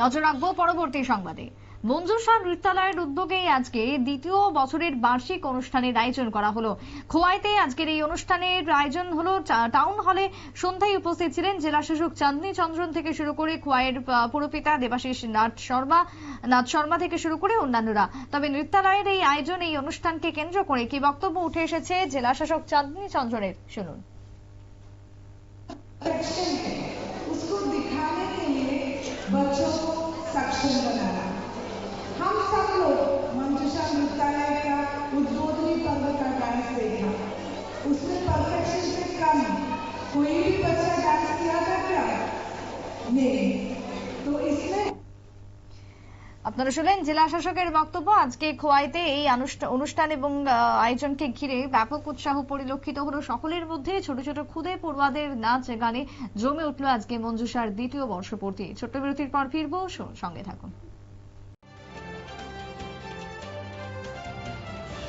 নজর রাখব পরবর্তী সংবাদে। মঞ্জুষা নৃত্যালয়ের উদ্যোগেই আজকে দ্বিতীয় বছরের বার্ষিক অনুষ্ঠানের আয়োজন করা হলো। খোয়াইতে আজকের এই অনুষ্ঠানের আয়োজন হলো টাউন হলে সন্ধ্যায় উপস্থিত ছিলেন জেলা শাসক চাঁদনী চন্দ্রন থেকে শুরু করে খোয়াইয়ের পুরপিতা দেবাশিস নাথ শর্মা নাথ শর্মা থেকে শুরু করে অন্যান্যরা। তবে নৃত্যালয়ের এই আয়োজন, এই অনুষ্ঠানকে কেন্দ্র করে কি বক্তব্য উঠে এসেছে জেলা শাসক চাঁদনী চন্দ্রনের? শুনুন। परफेक्शन से कम कोई भी बच्चा डांस किया था क्या नहीं तो इसमें আপনারা শুনলেন জেলা শাসকের বক্তব্য আজকে খোয়াইতে এই আনুষ্ঠা- অনুষ্ঠান এবং আহ, আয়োজনকে ঘিরে ব্যাপক উৎসাহ পরিলক্ষিত হলো সকলের মধ্যে ছোট ছোট খুদে পড়ুয়াদের নাচ গানে জমে উঠলো আজকে মঞ্জুষার দ্বিতীয় বর্ষপূর্তি ছোট্ট বিরতির পর ফিরবো সঙ্গে থাকুন